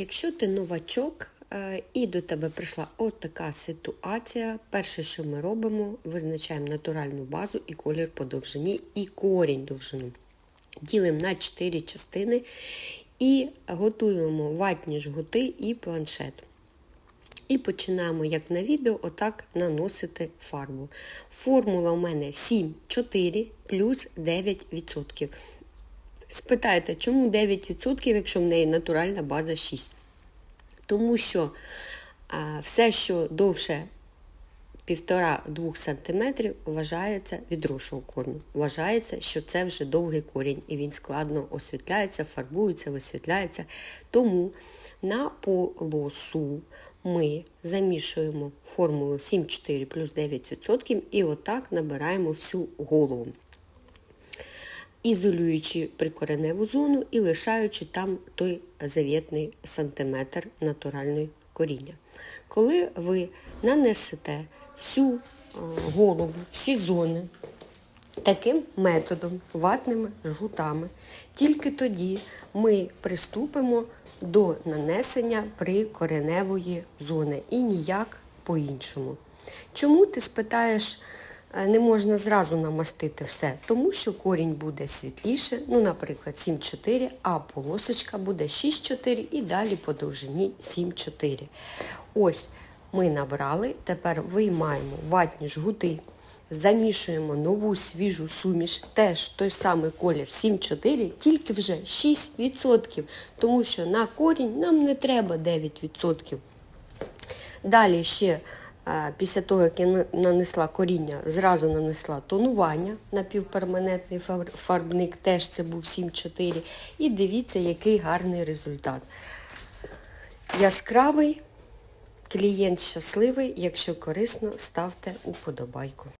Якщо ти новачок е, і до тебе прийшла от така ситуація, перше, що ми робимо, визначаємо натуральну базу і колір по довжині, і корінь довжину. Ділимо на 4 частини і готуємо ватні жгути і планшет. І починаємо, як на відео, отак наносити фарбу. Формула у мене 7,4 плюс 9%. Спитайте, чому 9%, якщо в неї натуральна база 6? Тому що а, все, що довше 1,5-2 см, вважається відросшого корню. Вважається, що це вже довгий корінь, і він складно освітляється, фарбується, висвітляється. Тому на полосу ми замішуємо формулу 7,4 плюс 9% і отак набираємо всю голову ізолюючи прикореневу зону і лишаючи там той завітний сантиметр натуральної коріння. Коли ви нанесете всю е, голову, всі зони таким методом, ватними жгутами, тільки тоді ми приступимо до нанесення прикореневої зони і ніяк по-іншому. Чому ти спитаєш? Е, не можна зразу намастити все, тому що корінь буде світліше, ну, наприклад, 7,4, а полосочка буде 6,4 і далі по довжині 7,4. Ось ми набрали, тепер виймаємо ватні жгути, замішуємо нову свіжу суміш, теж той самий колір 7,4, тільки вже 6%, тому що на корінь нам не треба 9%. Далі ще після того, як я нанесла коріння, зразу нанесла тонування на півперманентний фарбник, теж це був 7-4. І дивіться, який гарний результат. Яскравий, клієнт щасливий, якщо корисно, ставте уподобайку.